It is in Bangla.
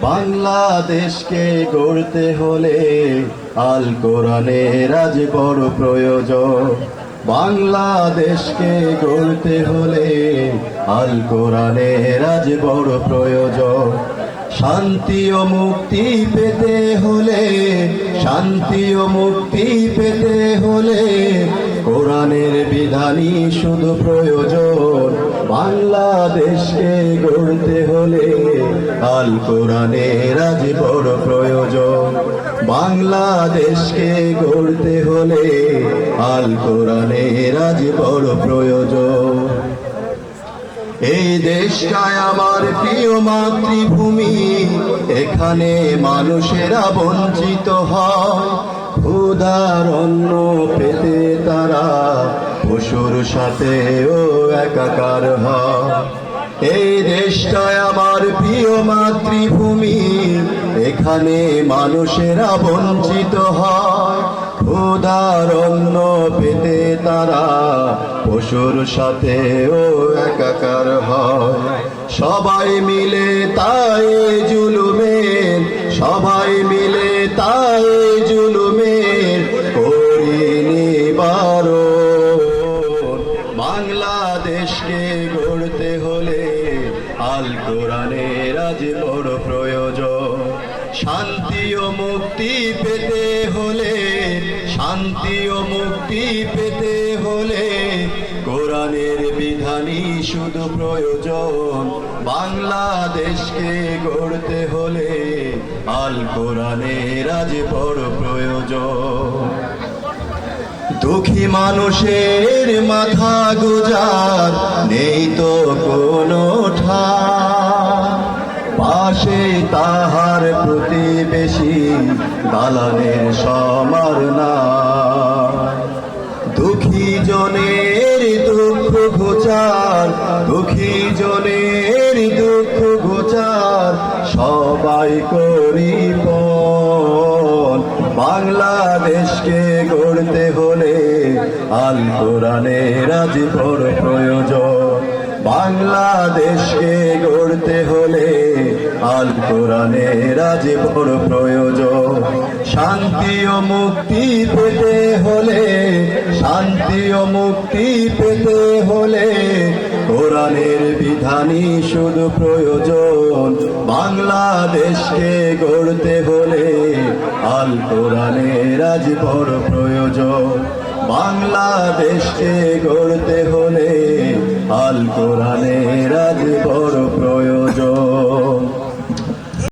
বাংলাদেশকে গড়তে হলে আল কোরআনের আজ বড় প্রয়োজন। বাংলাদেশকে গড়তে হলে আল কোরআনের আজ বড় প্রয়োজন। শান্তি ও মুক্তি পেতে হলে, শান্তি ও মুক্তি পেতে হলে কোরআনের বিধানই শুধু প্রয়োজন। বাংলাদেশকে গড়তে হলে আল কোরআনের আজ বড় প্রয়োজন। বাংলাদেশকে গড়তে হলে আল কোরআনের আজ বড় প্রয়োজন। এই দেশটায় আমার প্রিয় মাতৃভূমি, এখানে মানুষেরা বঞ্চিত হয়। অন্ন পেতে তারা পশুর সাথেও একাকার হয় এই দেশটায় আমার প্রিয় মাতৃভূমি, এখানে মানুষেরা বঞ্চিত হয়। অন্ন পেতে তারা পশুর সাথেও একাকার হয়। সবাই মিলে তাই জুলুমের, সবাই মিলে বাংলাদেশকে গড়তে হলে আল কোরআনের আজ বড় প্রয়োজন। শান্তি ও মুক্তি পেতে হলে, শান্তি ও মুক্তি পেতে হলে কোরআনের বিধানই শুধু প্রয়োজন। বাংলাদেশকে গড়তে হলে আল কোরআনের আজ বড় প্রয়োজন। দুঃখী মানুষের মাথা গুজার, নেই তো কোনো ঠাঁই। পাশে তাহার প্রতিবেশী দালানের সমার না দুঃখী জনের দুঃখ ঘোচার দুঃখী জনের দুঃখ ঘোচার সবাই করি পণ। বাংলাদেশকে গড়তে হলে আল কোরআনের আজ প্রয়োজন। বাংলাদেশকে গড়তে হলে আল কোরআনের আজ বড় প্রয়োজন। শান্তি ও মুক্তি পেতে হলে, শান্তি ও মুক্তি পেতে হলে কোরআনের বিধানই শুধু প্রয়োজন। বাংলাদেশকে গড়তে হলে আল কোরআনের আজ বড় প্রয়োজন। বাংলাদেশকে গড়তে হলে আল কোরআনের আজ বড়